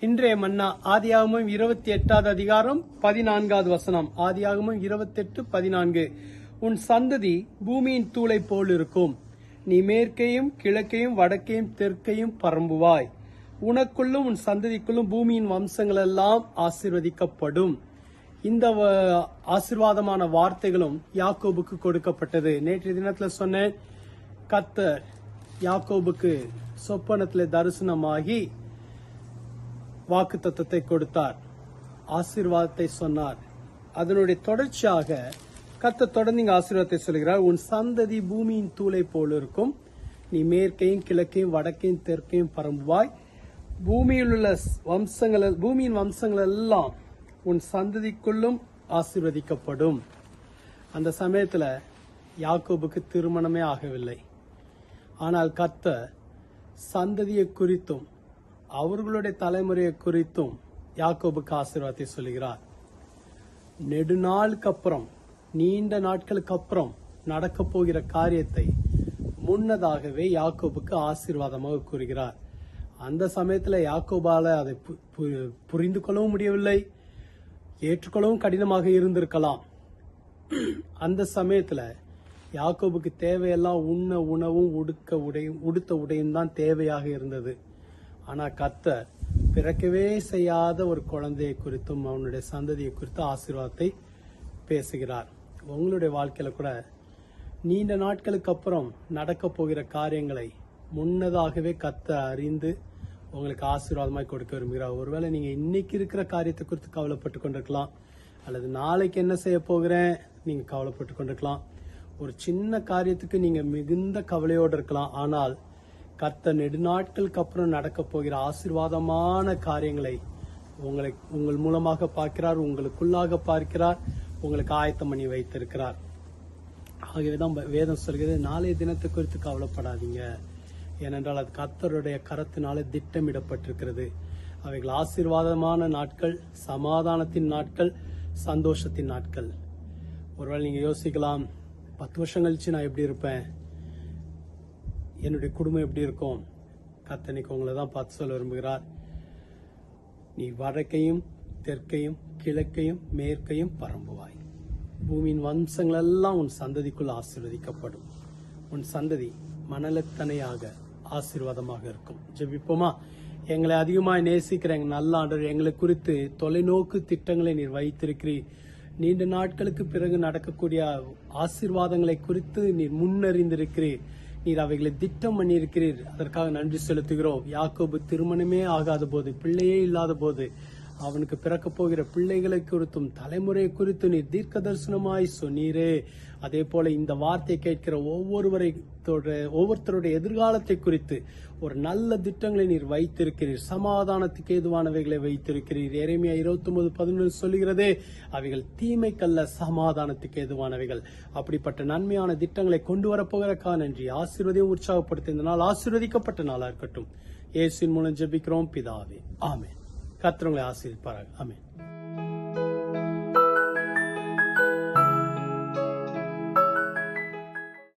இன்றைய மன்னா ஆதியாகமும் இருபத்தி எட்டாவது அதிகாரம் பதினான்காவது வசனம். ஆதியாகமும் இருபத்தி எட்டு பதினான்கு. உன் சந்ததி பூமியின் தூளை போல் இருக்கும். நீ மேற்கையும் கிழக்கையும் வடக்கையும் தெற்கையும் பரம்புவாய். உனக்குள்ளும் உன் சந்ததிக்குள்ளும் பூமியின் வம்சங்கள் எல்லாம் ஆசிர்வதிக்கப்படும். இந்த ஆசிர்வாதமான வார்த்தைகளும் யாக்கோபுக்கு கொடுக்கப்பட்டது. நேற்றைய தினத்தில் சொன்னேன் கத்தர் யாக்கோபுக்கு சொப்பனத்தில் தரிசனமாகி வாக்கு தத்தத்தை கொடுத்தார். ஆசீர்வாதத்தை சொன்னார். அதனுடைய தொடர்ச்சியாக கத்த தொடர்ந்து இங்க ஆசீர்வாதத்தை சொல்கிறார் உன் சந்ததி பூமியின் தூளை போல் இருக்கும். நீ மேற்கையும் கிழக்கையும் வடக்கையும் தெற்கையும் பரம்புவாய். பூமியில் உள்ள வம்சங்கள் பூமியின் வம்சங்கள் எல்லாம் உன் சந்ததிக்குள்ளும் ஆசீர்வதிக்கப்படும். அந்த சமயத்தில் யாக்கோபுக்கு திருமணமே ஆகவில்லை. ஆனால் கத்த சந்ததியை குறித்தும் அவர்களுடைய தலைமுறையை குறித்தும் யாக்கோபுக்கு ஆசீர்வாதத்தை சொல்கிறார் நெடுநாளுக்கு அப்புறம் நீண்ட நாட்களுக்கு அப்புறம் நடக்க போகிற காரியத்தை முன்னதாகவே யாக்கோபுக்கு ஆசீர்வாதமாக கூறுகிறார். அந்த சமயத்தில் யாக்கோபால அதை பு- பு- புரிந்து கொள்ளவும் முடியவில்லை. ஏற்றுக்கொள்ளவும் கடினமாக இருந்திருக்கலாம். அந்த சமயத்தில் யாக்கோபுக்கு தேவையெல்லாம் உண்ண உணவும் உடுக்க உடையும் உடுத்த உடையும் தான் தேவையாக இருந்தது. ஆனா கத்தர் பிறக்கவே செய்யாத ஒரு குழந்தையை குறித்தும் அவனுடைய சந்ததியை குறித்து ஆசீர்வாதத்தை பேசுகிறார். உங்களுடைய வாழ்க்கையில கூட நீண்ட நாட்களுக்கு அப்புறம் நடக்க போகிற காரியங்களை முன்னதாகவே கத்த அறிந்து உங்களுக்கு ஆசீர்வாதமாய் கொடுக்க விரும்புகிறார். ஒருவேளை நீங்க இன்னைக்கு இருக்கிற காரியத்தை குறித்து கவலைப்பட்டு கொண்டிருக்கலாம் அல்லது நாளைக்கு என்ன செய்ய போகிறேன் நீங்க கவலைப்பட்டு கொண்டிருக்கலாம். ஒரு சின்ன காரியத்துக்கு நீங்க மிகுந்த கவலையோடு இருக்கலாம். ஆனால் கத்த நெடுநாட்களுக்கு அப்புறம் நடக்க போகிற ஆசிர்வாதமான காரியங்களை உங்களை உங்கள் மூலமாக பார்க்கிறார் உங்களுக்குள்ளாக பார்க்கிறார் உங்களுக்கு ஆயத்தம் பண்ணி வைத்திருக்கிறார். ஆகவேதான் வேதம் சொல்கிறது நாளைய தினத்தை குறித்து கவலைப்படாதீங்க. ஏனென்றால் அது கர்த்தருடைய கரத்தினால திட்டமிடப்பட்டிருக்கிறது. அவைகள் ஆசீர்வாதமான நாட்கள் சமாதானத்தின் நாட்கள் சந்தோஷத்தின் நாட்கள். ஒருவேளை நீங்க யோசிக்கலாம் பத்து வருஷம் கழிச்சு நான் எப்படி இருப்பேன்? என்னுடைய குடும்பம் எப்படி இருக்கும்? கத்தனைக்கு உங்களை தான் பார்த்து சொல்ல விரும்புகிறார். நீ வடக்கையும் தெற்கையும் கிழக்கையும் மேற்கையும் பரம்புவாய். பூமியின் வம்சங்கள் எல்லாம் உன் சந்ததிக்குள் ஆசீர்வதிக்கப்படும். உன் சந்ததி மணலத்தனையாக ஆசீர்வாதமாக இருக்கும். ஜெபிப்போமா? எங்களை அதிகமாக நேசிக்கிற எங்கள் நல்ல ஆண்டவர் எங்களை குறித்து தொலைநோக்கு திட்டங்களை நீர் வைத்திருக்கிறீர். நீண்ட நாட்களுக்கு பிறகு நடக்கக்கூடிய ஆசீர்வாதங்களை குறித்து நீர் முன்னறிந்திருக்கிறீர். நீர் அவைகளை திட்டம் பண்ணியிருக்கிறீர். அதற்காக நன்றி செலுத்துகிறோம். யாக்கோபு திருமணமே ஆகாத போது பிள்ளையே இல்லாத போது அவனுக்கு பிறக்க போகிற பிள்ளைகளை குறித்தும் தலைமுறை குறித்து நீர் தீர்க்க தரிசனமாய் சொன்னீரே. அதே போல இந்த வார்த்தை கேட்கிற ஒவ்வொருவரை ஒவ்வொருத்தருடைய எதிர்காலத்தை குறித்து ஒரு நல்ல திட்டங்களை நீர் வைத்திருக்கிறீர். சமாதானத்துக்கு ஏதுவானவைகளை வைத்திருக்கிறீர். எரேமியா இருபத்தி ஒன்பது பதினொன்று சொல்லுகிறதே அவைகள் தீமைக்கல்ல சமாதானத்துக்கு ஏதுவானவைகள். அப்படிப்பட்ட நன்மையான திட்டங்களை கொண்டு வரப்போகிறக்கா நன்றி. ஆசீர்வதையும் உற்சாகப்படுத்த இந்த நாள் ஆசீர்வதிக்கப்பட்ட நாளா இருக்கட்டும். இயேசுவின் மூலம் ஜெபிக்கிறோம். பிதாவே. ஆமே கத்திரங்களை உங்களை ஆசீர்வதிப்பாராக.